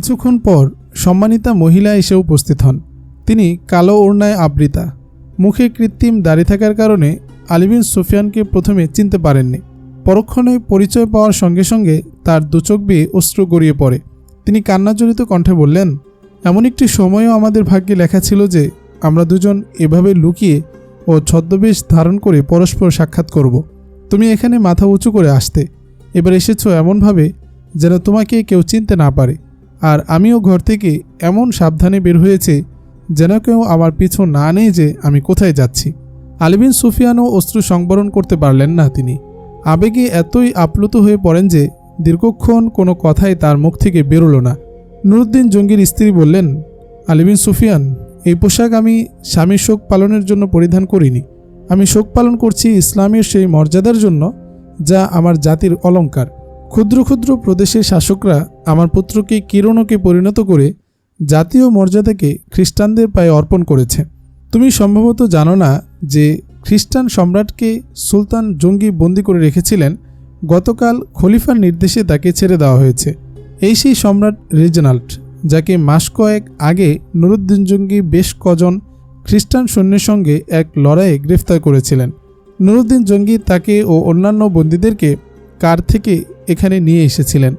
কিছুক্ষণ পর সম্মানিতা মহিলা এসে উপস্থিত হন। তিনি কালো ওড়নায় আবৃতা। মুখে কৃত্রিম দাড়ি থাকার কারণে আলিবিন সুফিয়ানকে প্রথমে চিনতে পারেননি। পরক্ষণে পরিচয় পাওয়ার সঙ্গে সঙ্গে তার দুচোখ বেয়ে অস্ত্র গড়িয়ে পড়ে। তিনি কান্নাজড়িত কণ্ঠে বললেন, এমন একটি সময়ও আমাদের ভাগ্যে লেখা ছিল যে আমরা দুজন এভাবে লুকিয়ে ও ছদ্মবেশ ধারণ করে পরস্পর সাক্ষাৎ করব। তুমি এখানে মাথা উঁচু করে আসতে। এবার এসেছ এমনভাবে যেন তোমাকে কেউ চিনতে না পারে। আর আমিও ঘর থেকে এমন সাবধানে বের হয়েছে যেন কেউ আমার পিছু না নেই যে আমি কোথায় যাচ্ছি। আলিবিন সুফিয়ানও অস্ত্র সংবরণ করতে পারলেন না তিনি। আবেগে এতই আপ্লুত হয়ে পড়েন যে দীর্ঘক্ষণ কোনো কথাই তার মুখ থেকে বেরোলো না। নুরুদ্দিন জঙ্গির স্ত্রী বললেন আলিবিন সুফিয়ান, এই পোশাক আমি স্বামীর শোক পালনের জন্য পরিধান করিনি। আমি শোক পালন করছি ইসলামের সেই মর্যাদার জন্য যা আমার জাতির অলংকার। ক্ষুদ্র ক্ষুদ্র প্রদেশের শাসকরা আমার পুত্রকে কিরণকে পরিণত করে জাতীয় মর্যাদাকে খ্রিস্টানদের পায়ে অর্পণ করেছে। তুমি সম্ভবত জানো না যে খ্রিস্টান সম্রাটকে সুলতান জঙ্গি বন্দি করে রেখেছিলেন গতকাল খলিফার নির্দেশে তাকে ছেড়ে দেওয়া হয়েছে। এই সেই সম্রাট রিজনাল্ট যাকে মাস কয়েক আগে নুরুদ্দিন জঙ্গি বেশ কজন খ্রিস্টান সৈন্যের সঙ্গে এক লড়াইয়ে গ্রেফতার করেছিলেন। নুরুদ্দিন জঙ্গি তাকে ও অন্যান্য বন্দীদেরকে কার থেকে এখানে নিয়ে এসেছিলেন?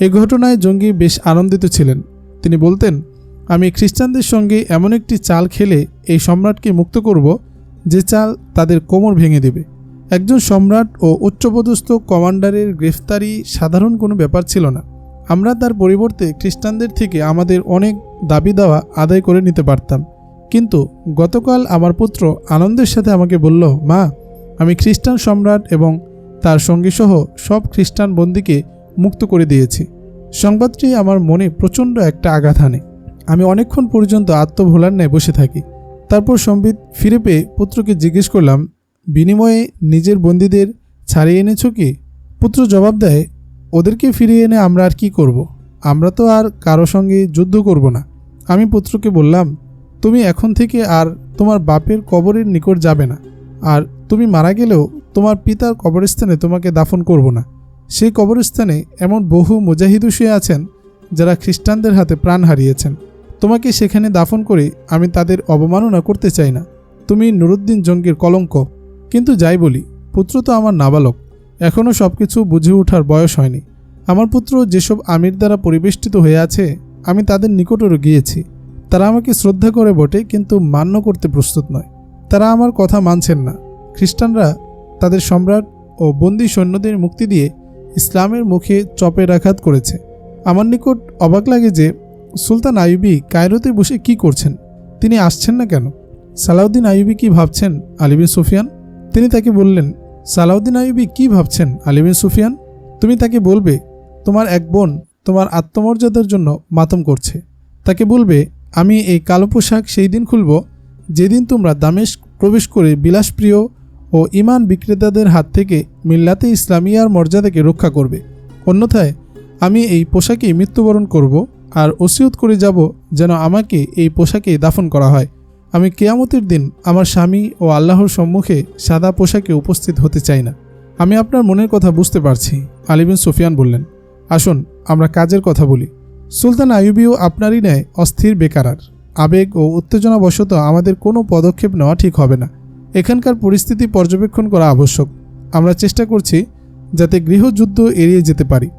এ ঘটনায় জঙ্গি বেশ আনন্দিত ছিলেন। তিনি বলতেন, আমি খ্রিস্টানদের সঙ্গে এমন একটি চাল খেলে এই সম্রাটকে মুক্ত করব যে চাল তাদের কোমর ভেঙে দেবে। একজন সম্রাট ও উচ্চপদস্থ কমান্ডারের গ্রেফতারি সাধারণ কোনো ব্যাপার ছিল না। আমরা তার পরিবর্তে খ্রিস্টানদের থেকে আমাদের অনেক দাবি দাওয়া আদায় করে নিতে পারতাম। কিন্তু গতকাল আমার পুত্র আনন্দের সাথে আমাকে বলল, মা, আমি খ্রিস্টান সম্রাট এবং তার সঙ্গীসহ সব খ্রিস্টান বন্দীকে মুক্ত করে দিয়েছি। সংবাদটি আমার মনে প্রচণ্ড একটা আঘাত আনে। আমি অনেকক্ষণ পর্যন্ত আত্মভোলার ন্যায় বসে থাকি। তারপর সম্বিত ফিরে পেয়ে পুত্রকে জিজ্ঞেস করলাম, বিনিময়ে নিজের বন্দীদের ছাড়িয়ে এনেছো কি? পুত্র জবাব দেয়, ওদেরকে ফিরিয়ে এনে আমরা আর কি করব। আমরা তো আর কারও সঙ্গে যুদ্ধ করব না। আমি পুত্রকে বললাম, তুমি এখন থেকে আর তোমার বাপের কবরের নিকট যাবে না। আর তুমি মারা গেলেও তোমার পিতার কবরস্থানে তোমাকে দাফন করব না। সেই কবরস্থানে এমন বহু মুজাহিদু শুয়ে আছেন, যারা খ্রিস্টানদের হাতে প্রাণ হারিয়েছেন। তোমাকে সেখানে দাফন করে আমি তাদের অবমাননা করতে চাই না। তুমি নুরুদ্দিন জঙ্গির কলঙ্ক। কিন্তু যাই বলি, পুত্র তো আমার নাবালক। এখনও সব কিছু বুঝে ওঠার বয়স হয়নি। আমার পুত্র যেসব আমির দ্বারা পরিবেষ্টিত হয়ে আছে, আমি তাদের নিকটও গিয়েছি। তারা আমাকে শ্রদ্ধা করে বটে, কিন্তু মান্য করতে প্রস্তুত নয়। তারা আমার কথা মানছেন না। খ্রিস্টানরা তাদের সম্রাট ও বন্দী সৈন্যদের মুক্তি দিয়ে ইসলামের মুখে চপের আঘাত করেছে। আমার নিকট অবাক লাগে যে সুলতান আইবি কায়রোতে বসে কি করছেন? তিনি আসছেন না কেন? সালাউদ্দিন আইবি কি ভাবছেন আলিবিন সুফিয়ান? তিনি তাকে বললেন, সালাউদ্দিন আইবি কি ভাবছেন আলিবিন সুফিয়ান? তুমি তাকে বলবে, তোমার এক বোন তোমার আত্মমর্যাদার জন্য মাতম করছে। তাকে বলবে, আমি এই কালো পোশাক সেই দিন খুলব, যেদিন তোমরা দামেশ প্রবেশ করে বিলাসপ্রিয় ও ইমান বিক্রেতাদের হাত থেকে মিল্লাতে ইসলামিয়ার মর্যাদাকে রক্ষা করবে। অন্যথায়, আমি এই পোশাকেই মৃত্যুবরণ করব আর ওসিয়ত করে যাব যেন আমাকে এই পোশাকে দাফন করা হয়। আমি কেয়ামতের দিন আমার স্বামী ও আল্লাহর সম্মুখে সাদা পোশাকে উপস্থিত হতে চাই না। আমি আপনার মনের কথা বুঝতে পারছি আলিবিন সুফিয়ান বললেন। আসুন, আমরা কাজের কথা বলি। সুলতান আইয়ুবিও আপনারই ন্যায় অস্থির বেকারার। আবেগ ও উত্তেজনাবশত আমাদের কোনো পদক্ষেপ নেওয়া ঠিক হবে না। এখানকার পরিস্থিতি পর্যবেক্ষণ করা আবশ্যক। আমরা চেষ্টা করছি যাতে গৃহযুদ্ধ এড়িয়ে যেতে পারি।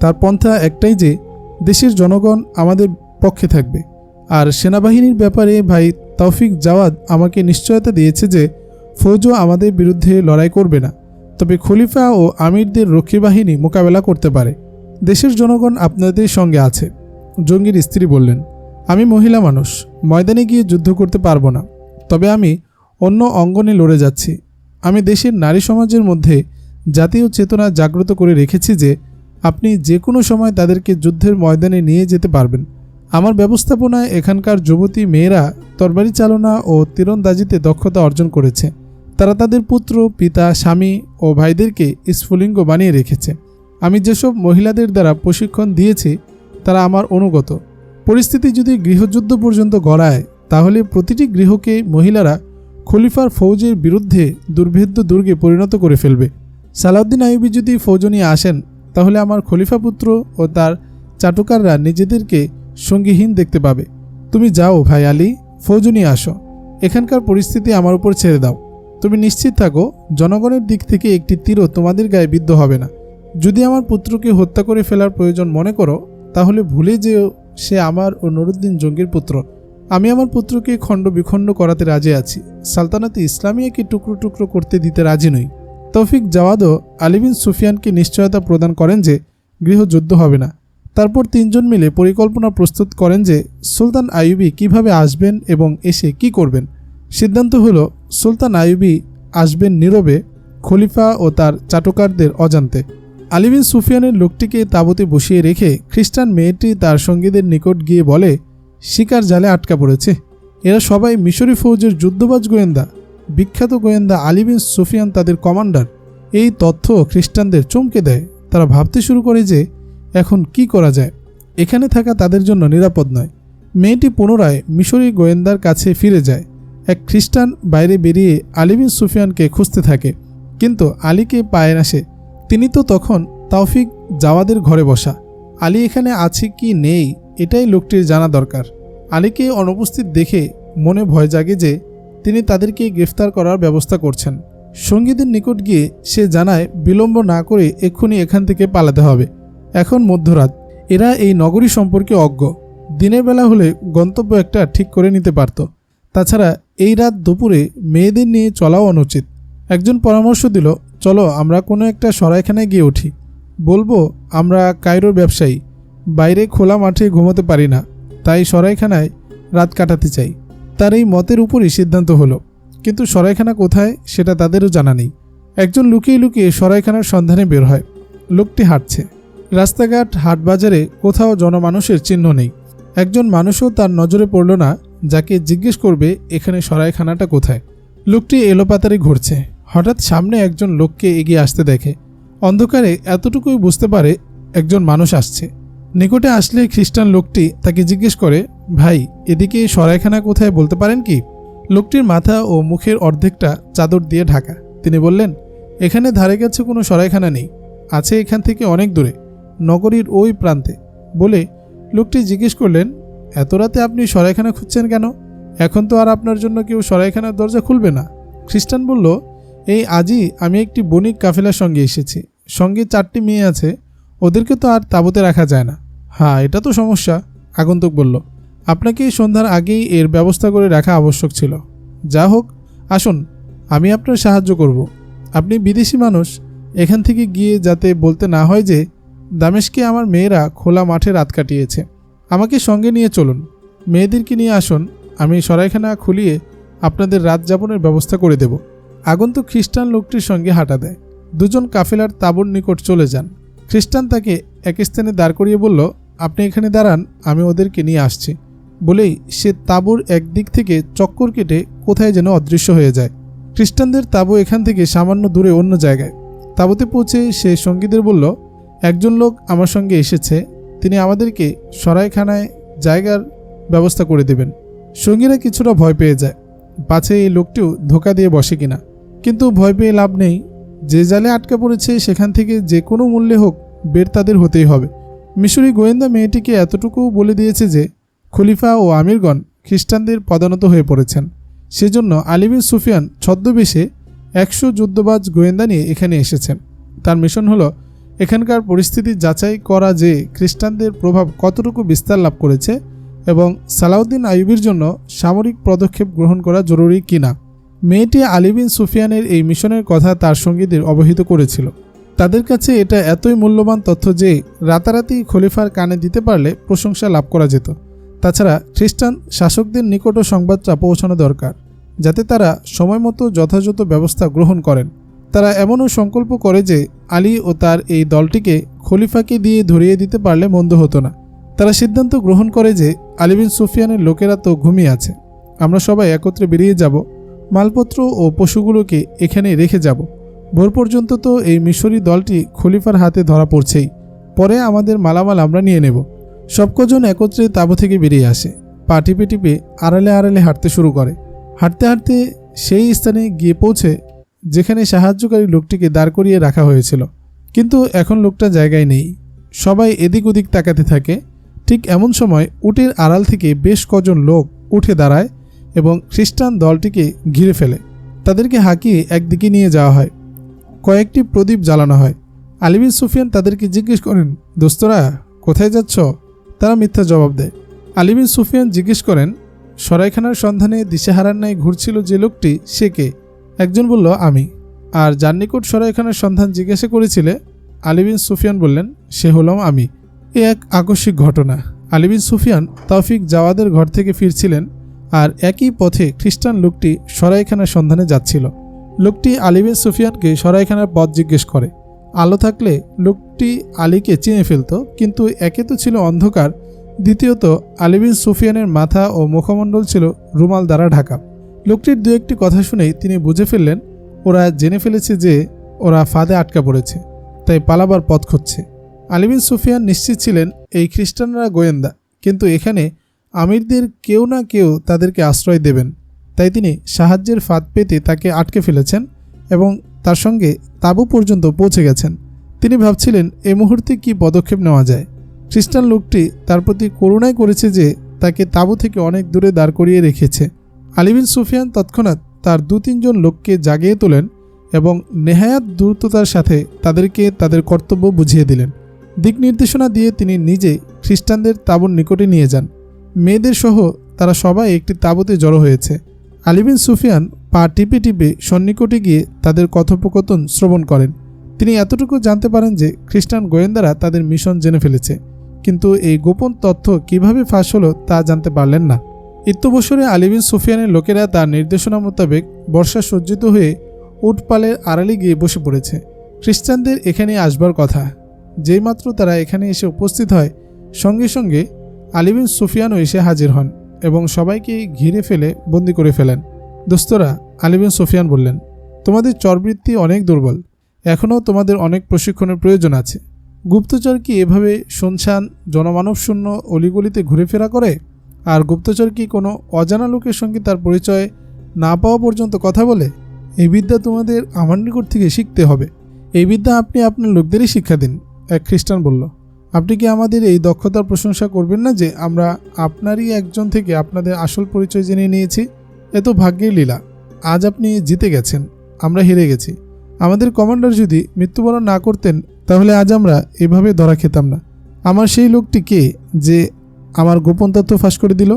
তার পন্থা একটাই যে, দেশের জনগণ আমাদের পক্ষে থাকবে। আর সেনাবাহিনীর ব্যাপারে ভাই তৌফিক জাওয়াদ আমাকে নিশ্চয়তা দিয়েছে যে, ফৌজও আমাদের বিরুদ্ধে লড়াই করবে না। তবে খলিফা ও আমিরদের রক্ষী বাহিনী মোকাবেলা করতে পারে। দেশের জনগণ আপনাদের সঙ্গে আছে, জঙ্গির স্ত্রী বললেন। আমি মহিলা মানুষ, ময়দানে গিয়ে যুদ্ধ করতে পারব না। তবে আমি অন্য অঙ্গনে লড়ে যাচ্ছি। আমি দেশের নারী সমাজের মধ্যে জাতীয় চেতনা জাগ্রত করে রেখেছি যে আপনি যে কোনো সময় তাদেরকে যুদ্ধের ময়দানে নিয়ে যেতে পারবেন। আমার ব্যবস্থাপনায় এখানকার যুবতী মেয়েরা তরবারি চালনা ও তীরন্দাজিতে দক্ষতা অর্জন করেছে। তারা তাদের পুত্র, পিতা, স্বামী ও ভাইদেরকে স্ফুলিঙ্গ বানিয়ে রেখেছে। আমি যেসব মহিলাদের দ্বারা প্রশিক্ষণ দিয়েছি, তারা আমার অনুগত। পরিস্থিতি যদি গৃহযুদ্ধ পর্যন্ত গড়ায়, তাহলে প্রতিটি গৃহকে মহিলারা খলিফার ফৌজের বিরুদ্ধে দুর্ভেদ্য দুর্গে পরিণত করে ফেলবে। সালাউদ্দিন আইবি যদি ফৌজ নিয়ে আসেন, তাহলে আমার খলিফা পুত্র ও তার চাটুকাররা নিজেদেরকে সঙ্গীহীন দেখতে পাবে। তুমি যাও ভাই আলী, ফৌজু নিয়ে আসো। এখানকার পরিস্থিতি আমার উপর ছেড়ে দাও। তুমি নিশ্চিত থাকো, জনগণের দিক থেকে একটি তীরও তোমাদের গায়ে বিদ্ধ হবে না। যদি আমার পুত্রকে হত্যা করে ফেলার প্রয়োজন মনে করো, তাহলে ভুলে যেও সে আমার ও নুরুদ্দিন জঙ্গির পুত্র। আমি আমার পুত্রকে খণ্ড বিখণ্ড করাতে রাজি আছি। সালতানাতে ইসলামিয়াকে টুকরো টুকরো করতে দিতে রাজি নই। তৌফিক জাওয়াদও আলিবিন সুফিয়ানকে নিশ্চয়তা প্রদান করেন যে গৃহযুদ্ধ হবে না। তারপর তিনজন মিলে পরিকল্পনা প্রস্তুত করেন যে সুলতান আইয়ুবি কীভাবে আসবেন এবং এসে কি করবেন। সিদ্ধান্ত হলো, সুলতান আইয়ুবি আসবেন নীরবে খলিফা ও তার চাটকারদের অজান্তে। আলিবিন সুফিয়ানের লোকটিকে তাবুতে বসিয়ে রেখে খ্রিস্টান মেয়েটি তার সঙ্গীদের নিকট গিয়ে বলে শিকার জালে আটকা পড়েছে। এরা সবাই মিশরি ফৌজের যুদ্ধবাজ গোয়েন্দা। বিখ্যাত গোয়েন্দা আলিবিন সুফিয়ান তাদের কমান্ডার। এই তথ্য খ্রিস্টানদের চমকে দেয়। তারা ভাবতে শুরু করে যে, এখন কি করা যায়? এখানে থাকা তাদের জন্য নিরাপদ নয়। মেয়েটি পুনরায় মিশরি গোয়েন্দার কাছে ফিরে যায়। এক খ্রিস্টান বাইরে বেরিয়ে আলিবিন সুফিয়ানকে খুঁজতে থাকে। কিন্তু আলীকে পায় না সে। তিনি তো তখন তাওফিক জাওয়াদের ঘরে বসা। আলী এখানে আছে কি নেই, এটাই লোকটির জানা দরকার। আলীকে অনুপস্থিত দেখে মনে ভয় জাগে যে তিনি তাদেরকে গ্রেফতার করার ব্যবস্থা করছেন। সঙ্গীদের নিকট গিয়ে সে জানায়, বিলম্ব না করে এক্ষুনি এখান থেকে পালাতে হবে। এখন মধ্যরাত। এরা এই নগরী সম্পর্কে অজ্ঞ। দিনের বেলা হলে গন্তব্য একটা ঠিক করে নিতে পারত। তাছাড়া এই রাত দুপুরে মেয়েদের নিয়ে চলাও অনুচিত। একজন পরামর্শ দিল, চলো, আমরা কোনো একটা সরাইখানায় গিয়ে উঠি। বলব, আমরা কায়রোর ব্যবসায়ী। বাইরে খোলা মাঠে ঘুমোতে পারি না। তাই সরাইখানায় রাত কাটাতে চাই। তার এই মতের উপরই সিদ্ধান্ত হলো। কিন্তু সরাইখানা কোথায় সেটা তাদেরও জানা নেই। একজন লুকিয়ে লুকিয়ে সরাইখানার সন্ধানে বের হয়। লোকটি হাঁটছে। রাস্তাঘাট, হাটবাজারে কোথাও জনমানুষের চিহ্ন নেই। একজন মানুষও তার নজরে পড়ল না, যাকে জিজ্ঞেস করবে এখানে সরাইখানাটা কোথায়। লোকটি এলোপাতারি ঘুরছে। হঠাৎ সামনে একজন লোককে এগিয়ে আসতে দেখে। অন্ধকারে এতটুকুই বুঝতে পারে একজন মানুষ আসছে। নিকটে আসলে খ্রিস্টান লোকটি তাকে জিজ্ঞেস করে, ভাই, এদিকে সরাইখানা কোথায় বলতে পারেন কি? লোকটির মাথা ও মুখের অর্ধেকটা চাদর দিয়ে ঢাকা। তিনি বললেন, এখানে ধারে কাছে কোনো সরাইখানা নেই, আছে এখান থেকে অনেক দূরে, নগরীর ওই প্রান্তে। বলে লোকটি জিজ্ঞেস করলেন, এত রাতে আপনি সরাইখানা খুঁজছেন কেন? এখন তো আর আপনার জন্য কেউ সরাইখানার দরজা খুলবে না। খ্রিস্টান বলল, এই আজই আমি একটি বণিক কাফেলার সঙ্গে এসেছি। সঙ্গে চারটি মেয়ে আছে, ওদেরকে তো আর তাঁবুতে রাখা যায় না। হ্যাঁ এটা তো সমস্যা, আগন্তুক বলল। আপনাকে সন্ধ্যার আগেই এর ব্যবস্থা করে রাখা আবশ্যক ছিল। যা হোক, আসুন, আমি আপনার সাহায্য করব। আপনি বিদেশি মানুষ, এখান থেকে গিয়ে যাতে বলতে না হয় যে, দামেশকে আমার মেয়েরা খোলা মাঠে রাত কাটিয়েছে। আমাকে সঙ্গে নিয়ে চলুন। মেয়েদেরকে নিয়ে আসুন, আমি সরাইখানা খুলিয়ে আপনাদের রাত যাপনের ব্যবস্থা করে দেব। আগন্তুক খ্রিস্টান লোকটির সঙ্গে হাঁটা দেয়। দুজন কাফেলার তাঁবুর নিকট চলে যান। খ্রিস্টান তাকে এক স্থানে দাঁড় করিয়ে বলল আপনি এখানে দাঁড়ান, আমি ওদেরকে নিয়ে আসছি। বলেই সে তাঁবুর একদিক থেকে চক্কর কেটে কোথায় যেন অদৃশ্য হয়ে যায়। খ্রিস্টানদের তাঁবু এখান থেকে সামান্য দূরে অন্য জায়গায়। তাঁবুতে পৌঁছে সে সঙ্গীদের বলল, একজন লোক আমার সঙ্গে এসেছে, তিনি আমাদেরকে সরাইখানায় জায়গার ব্যবস্থা করে দেবেন। সঙ্গীরা কিছুটা ভয় পেয়ে যায়, পাছে এই লোকটিও ধোকা দিয়ে বসে কিনা। কিন্তু ভয় পেয়ে লাভ নেই, যে জালে আটকা পড়েছে সেখান থেকে যে কোনো মূল্যে হোক বের তাদের হতেই হবে। মিশরি গোয়েন্দা মেয়েটিকে এতটুকু বলে দিয়েছে যে, খলিফা ও আমিরগণ খ্রিস্টানদের পদানত হয়ে পড়েছেন। সেজন্য আলিবিন সুফিয়ান ছদ্মবেশে একশো যুদ্ধবাজ গোয়েন্দা নিয়ে এখানে এসেছেন। তার মিশন হলো, এখানকার পরিস্থিতি যাচাই করা যে খ্রিস্টানদের প্রভাব কতটুকু বিস্তার লাভ করেছে এবং সালাউদ্দিন আইয়ুবের জন্য সামরিক পদক্ষেপ গ্রহণ করা জরুরি কিনা। মেয়েটি আলিবিন সুফিয়ানের এই মিশনের কথা তার সঙ্গীদের অবহিত করেছিল। তাদের কাছে এটা এতই মূল্যবান তথ্য যে রাতারাতি খলিফার কানে দিতে পারলে প্রশংসা লাভ করা যেত। তাছাড়া খ্রিস্টান শাসকদের নিকটও সংবাদটা পৌঁছানো দরকার, যাতে তারা সময়মতো যথাযথ ব্যবস্থা গ্রহণ করেন। তারা এমনও সংকল্প করে যে আলী ও তার এই দলটিকে খলিফাকে দিয়ে ধরিয়ে দিতে পারলে মন্দ হতো না। তারা সিদ্ধান্ত গ্রহণ করে যে আলিবিন সুফিয়ানের লোকেরা তো ঘুমিয়ে আছে। আমরা সবাই একত্রে বেরিয়ে যাব, মালপত্র ও পশুগুলোকে এখানে রেখে যাব। ভোর পর্যন্ত তো এই মিশরি দলটি খলিফার হাতে ধরা পড়ছেই। পরে আমাদের মালামাল আমরা নিয়ে নেব। সব কজন একত্রে তাঁবু থেকে বেরিয়ে আসে। পা টিপে টিপে আড়ালে আড়ালে হাঁটতে শুরু করে। হাঁটতে হাঁটতে সেই স্থানে গিয়ে পৌঁছে যেখানে সাহায্যকারী লোকটিকে দাঁড় করিয়ে রাখা হয়েছিল। কিন্তু এখন লোকটা জায়গায় নেই। সবাই এদিক ওদিক তাকাতে থাকে। ঠিক এমন সময় উটের আড়াল থেকে বেশ কজন লোক উঠে দাঁড়ায় এবং খ্রিস্টান দলটিকে ঘিরে ফেলে। তাদেরকে হাঁকিয়ে একদিকে নিয়ে যাওয়া হয়। কয়েকটি প্রদীপ জ্বালানো হয়। আলিবিন সুফিয়ান তাদেরকে জিজ্ঞেস করেন, দোস্তরা, কোথায় যাচ্ছ? তারা মিথ্যা জবাব দেয়। আলিবিন সুফিয়ান জিজ্ঞেস করেন, সরাইখানার সন্ধানে দিশেহারার ন্যায় ঘুরছিল যে লোকটি, সে কে? একজন বলল, আমি। আর যার নিকট সরাইখানার সন্ধান জিজ্ঞাসা করেছিলে আলিবিন সুফিয়ান বললেন, সে হলাম আমি। এ এক আকস্মিক ঘটনা। আলিবিন সুফিয়ান তৌফিক জাওয়াদের ঘর থেকে ফিরছিলেন আর একই পথে খ্রিস্টান লোকটি সরাইখানার সন্ধানে যাচ্ছিল। লোকটি আলিবিন সুফিয়ানকে সরাইখানার পথ জিজ্ঞেস করে। আলো থাকলে লোকটি আলীকে চিনে ফেলত, কিন্তু একে তো ছিল অন্ধকার। দ্বিতীয়ত আলিবিন সুফিয়ানের মাথা ও মুখমণ্ডল ছিল রুমাল দ্বারা ঢাকা। লোকটির দু একটি কথা শুনেই তিনি বুঝে ফেললেন, ওরা জেনে ফেলেছে যে ওরা ফাঁদে আটকা পড়েছে, তাই পালাবার পথ খুঁজছে। আলিবিন সুফিয়ান নিশ্চিত ছিলেন, এই খ্রিস্টানরা গোয়েন্দা, কিন্তু এখানে আমিরদের কেউ না কেউ তাদেরকে আশ্রয় দেবেন। তাই তিনি সাহায্যের ফাঁদ পেতে তাকে আটকে ফেলেছেন এবং তার সঙ্গে তাঁবু পর্যন্ত পৌঁছে গেছেন। তিনি ভাবছিলেন, এ মুহূর্তে কি পদক্ষেপ নেওয়া যায়? খ্রিস্টান লোকটি তার প্রতি করুণাই করেছে যে তাকে তাঁবু থেকে অনেক দূরে দাঁড় করিয়ে রেখেছে। আলিবিন সুফিয়ান তৎক্ষণাৎ তার দু তিনজন লোককে জাগিয়ে তোলেন এবং নেহায়াত দ্রুততার সাথে তাদেরকে তাদের কর্তব্য বুঝিয়ে দিলেন। দিক নির্দেশনা দিয়ে তিনি নিজে খ্রিস্টানদের তাঁবুর নিকটে নিয়ে যান। মেয়েদের সহ তারা সবাই একটি তাঁবুতে জড়ো হয়েছে। আলিবিন সুফিয়ান পা টিপে টিপে সন্নিকটে গিয়ে তাদের কথোপকথন শ্রবণ করেন। তিনি এতটুকু জানতে পারেন যে খ্রিস্টান গোয়েন্দারা তাদের মিশন জেনে ফেলেছে। কিন্তু এই গোপন তথ্য কীভাবে ফাঁস হলো তা জানতে পারলেন না। ইত্যবসরে আলিবিন সুফিয়ানের লোকেরা তার নির্দেশনা মোতাবেক বর্ষা সজ্জিত হয়ে উটপালের আড়ালে গিয়ে বসে পড়েছে। খ্রিস্টানদের এখানে আসবার কথা, যেইমাত্র তারা এখানে এসে উপস্থিত হয়, সঙ্গে সঙ্গে আলিবিন সুফিয়ানও এসে হাজির হন। এবং সবাইকে ঘিরে ফেলে বন্দি করে ফেলেন। দোস্তরা আলিবিন সুফিয়ান বললেন, তোমাদের চরবৃত্তি অনেক দুর্বল। এখনও তোমাদের অনেক প্রশিক্ষণের প্রয়োজন আছে। গুপ্তচর কি এভাবে শুনশান জনমানবশূন্য অলিগলিতে ঘুরে ফেরা করে? আর গুপ্তচর কি কোনো অজানা লোকের সঙ্গে তার পরিচয় না পাওয়া পর্যন্ত কথা বলে? এই বিদ্যা তোমাদের আমার নিকট থেকে শিখতে হবে। এই বিদ্যা আপনি আপনার লোকদেরই শিক্ষা দিন। এক খ্রিস্টান বলল আপনি কি আমাদের এই দক্ষতার প্রশংসা করবেন না যে আমরা আপনারই একজন থেকে আপনাদের আসল পরিচয় জেনে নিয়েছি? এত ভাগ্যের লীলা। আজ আপনি জিতে গেছেন। আমরা হেরে গেছি। আমাদের কমান্ডার যদি মৃত্যুবরণ না করতেন, তাহলে আজ আমরা এভাবে ধরা খেতাম না। আমার সেই লোকটি কে যে আমার গোপন তথ্য ফাঁস করে দিল?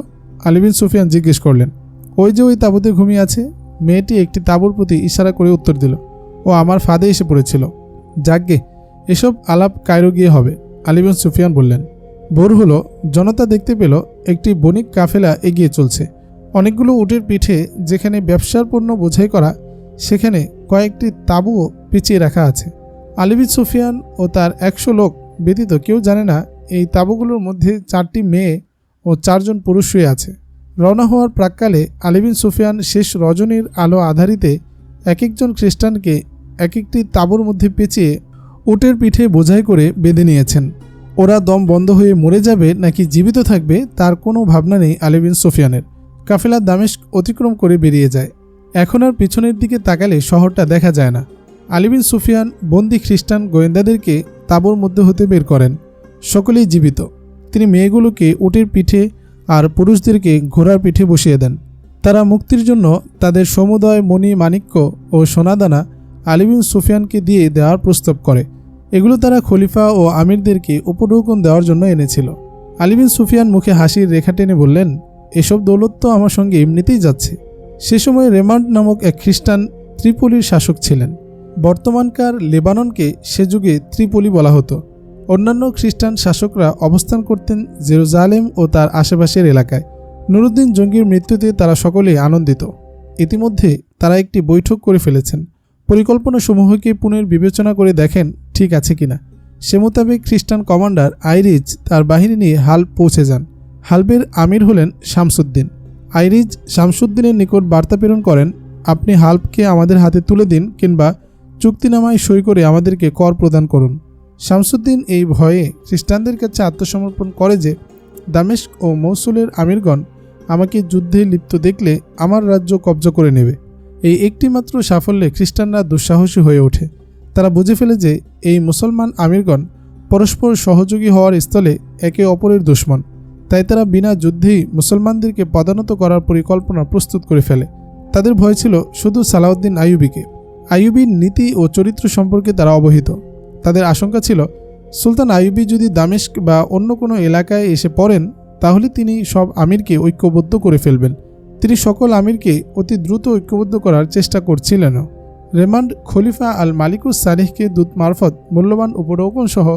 আলিবিন সুফিয়ান জিজ্ঞেস করলেন, ওই যে ওই তাঁবুতে ঘুমিয়ে আছে? মেয়েটি একটি তাঁবুর প্রতি ইশারা করে উত্তর দিল, ও আমার ফাঁদে এসে পড়েছিল। যাগ্গে এসব আলাপ কায়রো গিয়ে হবে। আলিবিন সুফিয়ান বললেন, ভোর হলো, জনতা দেখতে পেল একটি বণিক কাফেলা এগিয়ে চলছে। অনেকগুলো উটের পিঠে যেখানে ব্যবসার পণ্য বোঝাই করা, সেখানে কয়েকটি তাঁবুও পিছিয়ে রাখা আছে। আলিবিদ সুফিয়ান ও তার একশো লোক ব্যতীত কেউ জানে না, এই তাঁবুগুলোর মধ্যে চারটি মেয়ে ও চারজন পুরুষ শুয়ে আছে। রওনা হওয়ার প্রাককালে আলিবিন সুফিয়ান শেষ রজনীর আলো আধারিতে এক একজন খ্রিস্টানকে এক একটি তাঁবুর মধ্যে পেঁচিয়ে উটের পিঠে বোঝাই করে বেঁধে নিয়েছেন। ওরা দম বন্ধ হয়ে মরে যাবে নাকি জীবিত থাকবে তার কোনো ভাবনা নেই আলিবিন সুফিয়ানের। কাফেলা দামেস্ক অতিক্রম করে বেরিয়ে যায়। এখন আর পিছনের দিকে তাকালে শহরটা দেখা যায় না। আলিবিন সুফিয়ান বন্দি খ্রিস্টান গোয়েন্দাদেরকে তাঁবুর মধ্যে হতে বের করেন। সকলেই জীবিত। তিনি মেয়েগুলোকে উটের পিঠে আর পুরুষদেরকে ঘোড়ার পিঠে বসিয়ে দেন। তারা মুক্তির জন্য তাদের সমুদয় মণি মাণিক্য ও সোনাদানা আলিবিন সুফিয়ানকে দিয়ে দেওয়ার প্রস্তাব করে। এগুলো তারা খলিফা ও আমিরদেরকে উপঢৌকন দেওয়ার জন্য এনেছিল। আলিবিন সুফিয়ান মুখে হাসির রেখা টেনে বললেন, এসব দৌলত তো আমার সঙ্গে এমনিতেই যাচ্ছে। সে সময় রেমান্ড নামক এক খ্রিস্টান ত্রিপলির শাসক ছিলেন। বর্তমানকার লেবাননকে সে যুগে ত্রিপলি বলা হতো। অন্যান্য খ্রিস্টান শাসকরা অবস্থান করতেন জেরুজালেম ও তার আশেপাশের এলাকায়। নুরুদ্দিন জঙ্গির মৃত্যুতে তারা সকলেই আনন্দিত। ইতিমধ্যে তারা একটি বৈঠক করে ফেলেছেন। পরিকল্পনা সমূহকে পুনর্বিবেচনা করে দেখেন ঠিক আছে কিনা। সে মোতাবেক খ্রিস্টান কমান্ডার আইরিজ তার বাহিনী নিয়ে হাল পৌঁছে যান। হালবের আমির হলেন শামসুদ্দিন। আইরিজ শামসুদ্দিনের নিকট বার্তা প্রেরণ করেন, আপনি হাল্পকে আমাদের হাতে তুলে দিন কিংবা চুক্তিনামায় সই করে আমাদেরকে কর প্রদান করুন। শামসুদ্দিন এই ভয়ে খ্রিস্টানদের কাছে আত্মসমর্পণ করে যে, দামেস্ক ও মৌসুলের আমিরগণ আমাকে যুদ্ধে লিপ্ত দেখলে আমার রাজ্য কব্জা করে নেবে। এই একটিমাত্র সাফল্যে খ্রিস্টানরা দুঃসাহসী হয়ে ওঠে। তারা বুঝে ফেলে যে এই মুসলমান আমিরগণ পরস্পর সহযোগী হওয়ার স্থলে একে অপরের দুশ্মন। তাই তারা বিনা যুদ্ধেই মুসলমানদেরকে পদানত করার পরিকল্পনা প্রস্তুত করে ফেলে। তাদের ভয় ছিল শুধু সালাউদ্দিন আইয়ুবিকে। আইয়ুবির নীতি ও চরিত্র সম্পর্কে তারা অবহিত। তাদের আশঙ্কা ছিল, সুলতান আইয়ুবি যদি দামেস্ক বা অন্য কোনো এলাকায় এসে পড়েন, তাহলে তিনি সব আমিরকে ঐক্যবদ্ধ করে ফেলবেন। তিনি সকল আমিরকে অতি দ্রুত ঐক্যবদ্ধ করার চেষ্টা করছিলেনও। রেমান্ড খলিফা আল মালিকুস সালেহকে দূত মারফত মূল্যবান উপঢৌকন সহ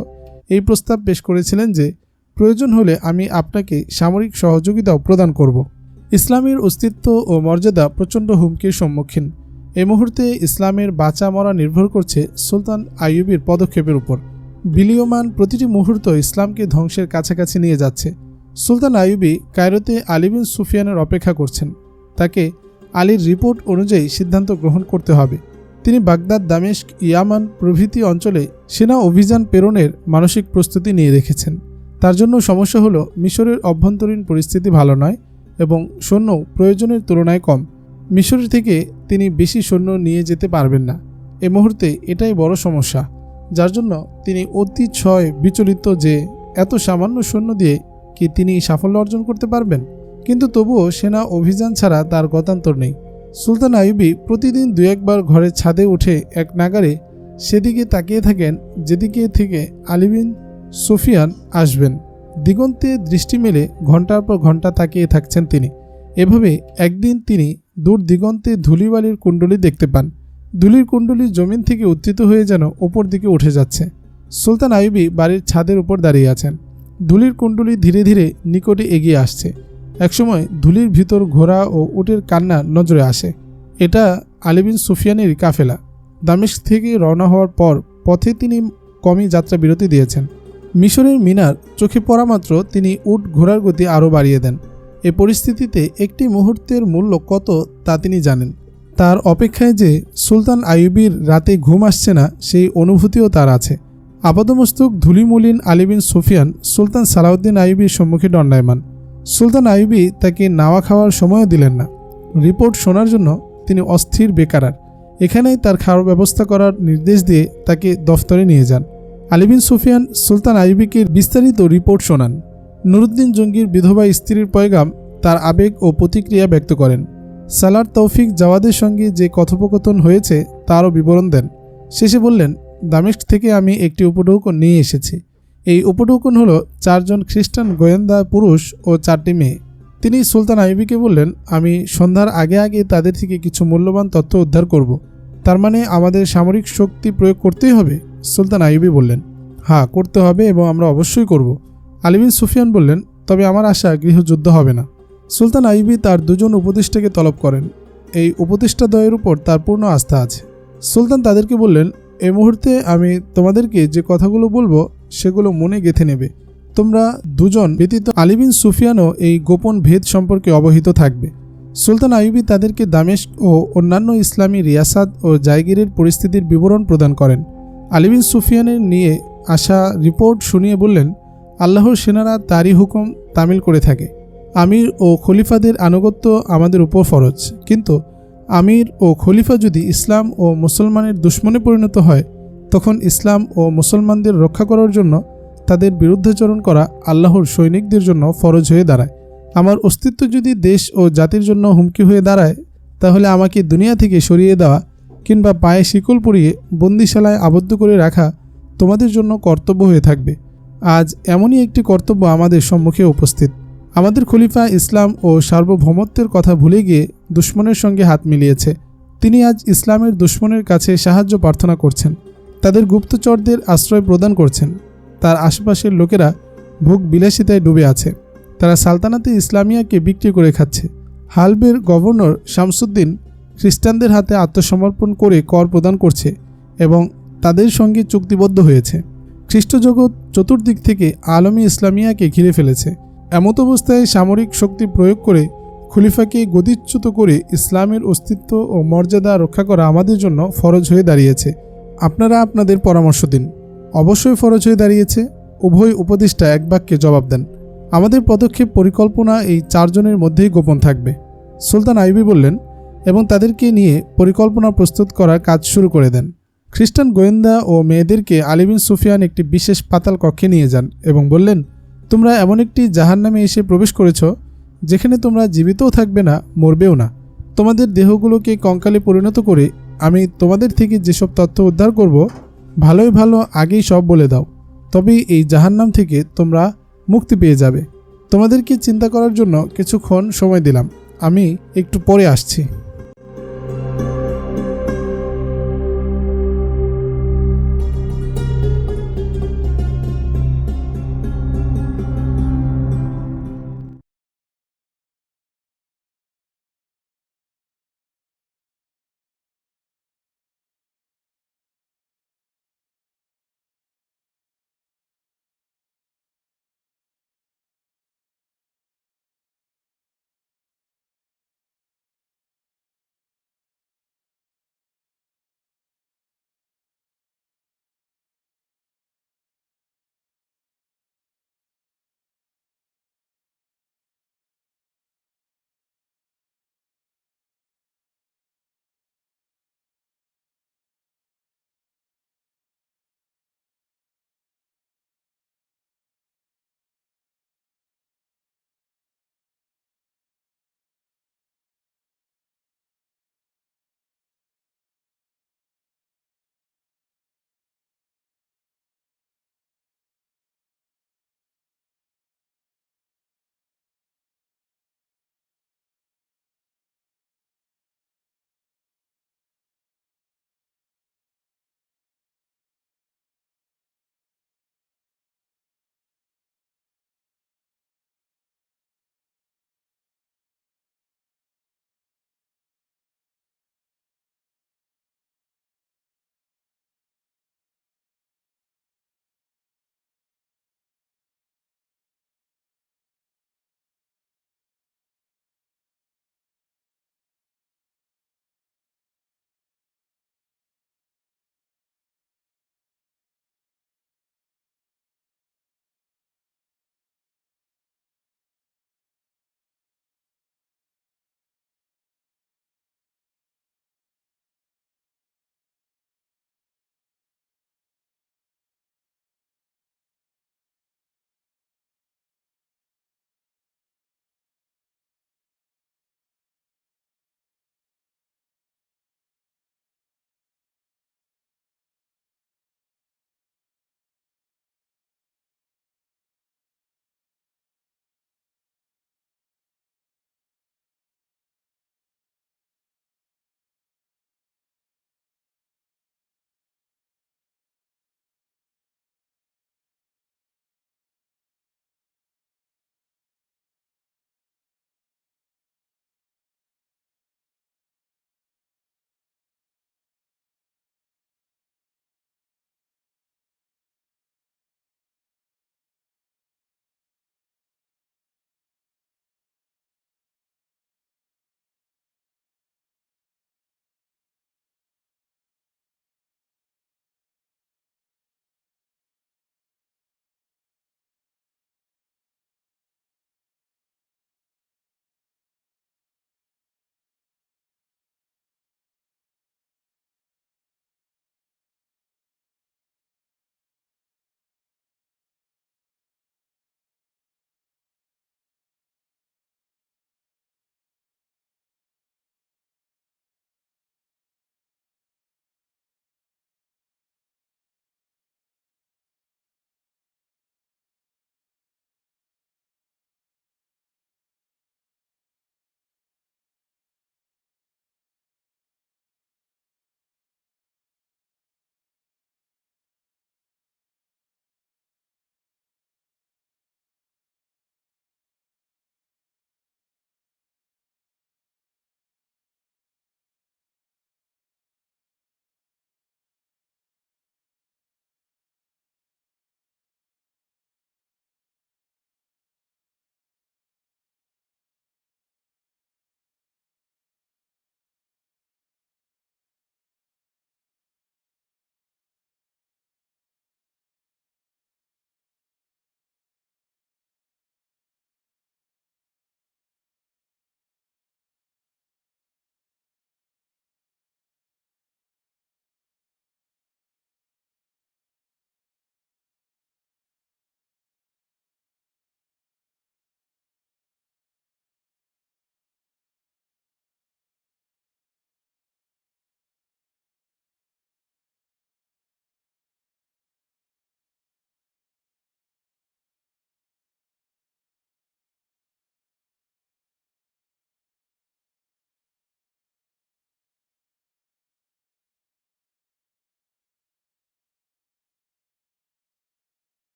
এই প্রস্তাব পেশ করেছিলেন যে, প্রয়োজন হলে আমি আপনাকে সামরিক সহযোগিতাও প্রদান করব। ইসলামের অস্তিত্ব ও মর্যাদা প্রচণ্ড হুমকির সম্মুখীন। এই মুহূর্তে ইসলামের বাঁচা মরা নির্ভর করছে সুলতান আইয়ুবের পদক্ষেপের উপর। বিলীয়মান প্রতিটি মুহূর্ত ইসলামকে ধ্বংসের কাছাকাছি নিয়ে যাচ্ছে। সুলতান আইয়ুবি কায়রোতে আলিবিন সুফিয়ানের অপেক্ষা করছেন। তাকে আলীর রিপোর্ট অনুযায়ী সিদ্ধান্ত গ্রহণ করতে হবে। তিনি বাগদাদ, দামেস্ক, ইয়ামান প্রভৃতি অঞ্চলে সেনা অভিযান প্রেরণের মানসিক প্রস্তুতি নিয়ে রেখেছেন। তার জন্য সমস্যা হলো, মিশরের অভ্যন্তরীণ পরিস্থিতি ভালো নয় এবং সৈন্য প্রয়োজনের তুলনায় কম। মিশরের থেকে তিনি বেশি সৈন্য নিয়ে যেতে পারবেন না। এ মুহূর্তে এটাই বড় সমস্যা, যার জন্য তিনি অতি ছয় বিচলিত যে এত সামান্য সৈন্য দিয়ে কি তিনি সাফল্য অর্জন করতে পারবেন? কিন্তু তবুও সেনা অভিযান ছাড়া তার গতান্তর নেই। সুলতান আইবি প্রতিদিন দু একবার ঘরের ছাদে উঠে এক নাগারে সেদিকে তাকিয়ে থাকেন, যেদিকে থেকে আলিবিন সুফিয়ান আসবেন। দিগন্তে দৃষ্টি মেলে ঘণ্টার পর ঘণ্টা তাকিয়ে থাকছেন তিনি। এভাবে একদিন তিনি দূর দিগন্তে ধুলিবালির কুণ্ডলি দেখতে পান। ধুলির কুণ্ডলি জমিন থেকে উত্থিত হয়ে যেন ওপর দিকে উঠে যাচ্ছে। সুলতান আইবি বাড়ির ছাদের উপর দাঁড়িয়ে আছেন। ধুলির কুণ্ডলী ধীরে ধীরে নিকটে এগিয়ে আসছে। একসময় ধুলির ভিতর ঘোড়া ও উটের কান্না নজরে আসে। এটা আলিবিন সুফিয়ানেরই কাফেলা। দামেস্ক থেকে রওনা হওয়ার পর পথে তিনি কমই যাত্রা বিরতি দিয়েছেন। মিশরের মিনার চোখে পড়া মাত্র তিনি উট ঘোড়ার গতি আরও বাড়িয়ে দেন। এ পরিস্থিতিতে একটি মুহূর্তের মূল্য কত তা তিনি জানেন। তার অপেক্ষায় যে সুলতান আইয়ুবির রাতে ঘুম আসছে না, সেই অনুভূতিও তার আছে। আপাদমস্তক ধুলিমুলিন আলিবিন সুফিয়ান সুলতান সালাউদ্দিন আইয়ুবির সম্মুখে দণ্ডায়মান। সুলতান আইয়ুবি তাকে নাওয়া খাওয়ার সময়ও দিলেন না। রিপোর্ট শোনার জন্য তিনি অস্থির বেকারার। এখানেই তার খাওয়ার ব্যবস্থা করার নির্দেশ দিয়ে তাকে দফতরে নিয়ে যান। আলিবিন সুফিয়ান সুলতান আইয়ুবিকে বিস্তারিত রিপোর্ট শোনান। নুরুদ্দিন জঙ্গির বিধবা স্ত্রীর পয়গাম তার আবেগ ও প্রতিক্রিয়া ব্যক্ত করেন। সালার তৌফিক জাওয়াদের সঙ্গে যে কথোপকথন হয়েছে তারও বিবরণ দেন। শেষে বললেন, দামেস্ক থেকে আমি একটি উপঢৌকন নিয়ে এসেছি। এই উপঢৌকন হলো চারজন খ্রিস্টান, গোয়েন্দা, পুরুষ ও চারটি মেয়ে। তিনি সুলতান আইবিকে বললেন, আমি সন্ধ্যার আগে আগে তাদের থেকে কিছু মূল্যবান তথ্য উদ্ধার করব। তার মানে আমাদের সামরিক শক্তি প্রয়োগ করতেই হবে? সুলতান আইবি বললেন হ্যাঁ করতে হবে এবং আমরা অবশ্যই করব। আলিবিন সুফিয়ান বললেন, তবে আমার আশা গৃহযুদ্ধ হবে না। সুলতান আইবি তার দুজন উপদেষ্টাকে তলব করেন। এই উপদেষ্টাদ্বয়ের উপর তার পূর্ণ আস্থা আছে। সুলতান তাদেরকে বললেন এই মুহূর্তে আমি তোমাদেরকে যে কথাগুলো বলব, সেগুলো মনে গেঁথে নেবে। তোমরা দুজন ব্যতীত আলিবিন সুফিয়ানও এই গোপন ভেদ সম্পর্কে অবহিত থাকবে। সুলতান আইবি তাদেরকে দামেস্ক ও অন্যান্য ইসলামী রিয়াসাত ও জায়গিরের পরিস্থিতির বিবরণ প্রদান করেন। আলিবিন সুফিয়ানের নিয়ে আসা রিপোর্ট শুনিয়ে বললেন, আল্লাহর সেনারা তারই হুকুম তামিল করে থাকে। আমির ও খলিফাদের আনুগত্য আমাদের উপর ফরজ। কিন্তু আমির ও খলিফা যদি ইসলাম ও মুসলমানের দুশ্মনে পরিণত হয়, তখন ইসলাম ও মুসলমানদের রক্ষা করার জন্য তাদের বিরুদ্ধাচরণ করা আল্লাহর সৈনিকদের জন্য ফরজ হয়ে দাঁড়ায়। আমার অস্তিত্ব যদি দেশ ও জাতির জন্য হুমকি হয়ে দাঁড়ায়, তাহলে আমাকে দুনিয়া থেকে সরিয়ে দেওয়া কিংবা পায়ে শিকল পরিয়ে বন্দিশালায় আবদ্ধ করে রাখা তোমাদের জন্য কর্তব্য হয়ে থাকবে। আজ এমনই একটি কর্তব্য আমাদের সম্মুখে উপস্থিত। আমাদের খলিফা ইসলাম ও সার্বভৌমত্বের কথা ভুলে গিয়ে দুশ্মনের সঙ্গে হাত মিলিয়েছে। তিনি আজ ইসলামের দুশ্মনের কাছে সাহায্য প্রার্থনা করছেন। তাদের গুপ্তচরদের আশ্রয় প্রদান করছেন। তার আশেপাশের লোকেরা ভোগ বিলাসিতায় ডুবে আছে। তারা সালতানাতে ইসলামিয়াকে বিক্রি করে খাচ্ছে। হালবের গভর্নর শামসুদ্দিন খ্রিস্টানদের হাতে আত্মসমর্পণ করে কর প্রদান করছে এবং তাদের সঙ্গে চুক্তিবদ্ধ হয়েছে। খ্রিস্টজগৎ চতুর্দিক থেকে আলমী ইসলামিয়াকে ঘিরে ফেলেছে। এমত অবস্থায় সামরিক শক্তি প্রয়োগ করে খলিফাকে গদিচ্যুত করে ইসলামের অস্তিত্ব ও মর্যাদা রক্ষা করা আমাদের জন্য ফরজ হয়ে দাঁড়িয়েছে। আপনারা আপনাদের পরামর্শ দিন। অবশ্যই ফরজ হয়ে দাঁড়িয়েছে। উভয় উপদেষ্টা এক বাক্যে জবাব দেন। আমাদের পদক্ষেপ পরিকল্পনা এই চারজনের মধ্যেই গোপন থাকবে। সুলতান আইবি বললেন, এবং তাদেরকে নিয়ে পরিকল্পনা প্রস্তুত করার কাজ শুরু করে দেন। খ্রিস্টান গোয়েন্দা ও মেয়েদেরকে আলিবিন সুফিয়ান একটি বিশেষ পাতাল কক্ষে নিয়ে যান এবং বললেন তোমরা এমন একটি জাহান নামে এসে প্রবেশ করেছ, যেখানে তোমরা জীবিতও থাকবে না, মরবেও না। তোমাদের দেহগুলোকে কঙ্কালে পরিণত করে আমি তোমাদের থেকে যেসব তথ্য উদ্ধার করব, ভালোই ভালো আগেই সব বলে দাও। তবে এই জাহান্নাম থেকে তোমরা মুক্তি পেয়ে যাবে। তোমাদেরকে চিন্তা করার জন্য কিছুক্ষণ সময় দিলাম। আমি একটু পরে আসছি।